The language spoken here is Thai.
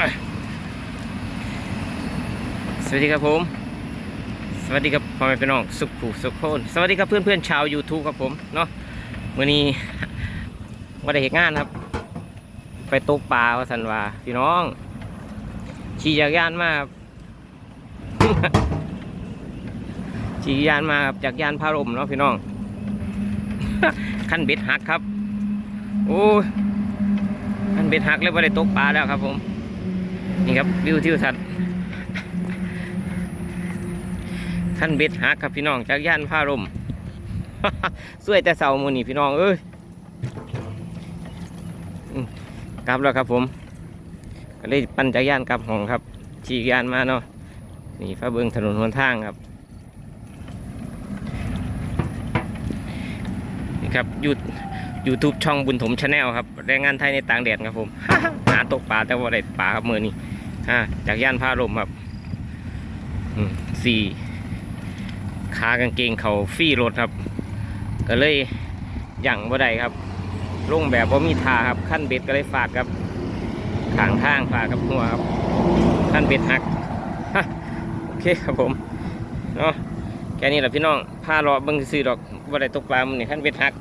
สวัสดีครับผม สวัสดีครับพ่อแม่พี่น้องสุขูสุขโคนสวัสดีครับเพื่อนเพื่อนชาว YouTube ครับผมเนาะวันนี้ว่าได้เหตุงานครับ ไปตกปลาวสันวาพี่น้อง ขี่จักรยานมาขี่จักรยานมาจากยานพารมเนาะพี่น้องขั้นเบ็ดหักครับ โอ้ขั้นเบ็ดหักเลยว่าได้ตกปลาแล้วครับผม นี่ครับวิวทิวทัศน์ขั้นเบ็ดหักครับพี่น้องจากย่านพารมสวยแต่เสาร์มูนี่พี่น้องเอ้ยกลับแล้วครับผม ก็เลยปั่นจากรยานกลับห้องครับขี่ยานมาเนาะนี่ฟ้าเบิงถนนหนทางครับนี่ครับยูยูทู บช่องบุญถมชาแนลครับแรงงานไทยในต่างแดนครับผมหาตกปลาแต่ว่าได้ปลาครับมือนี้อ่าจากย่านพารมครับอืมสี่ขากางเกงเขาฟรี่รถครับ ก็เลยยั่งบ่ได้ครับลงแบบว่ามีทาครับขั้นเบ็ดก็เลยฝาดครับขางทางฝาดกับหัวครับขั้นเบ็ดหักโอเคครับผมเนาะแค่นี้แหละพี่น้องพารอเบิ่งซื้อดอกบ่ได้ตกปลามันนี่ขั้นเบ็ดหัก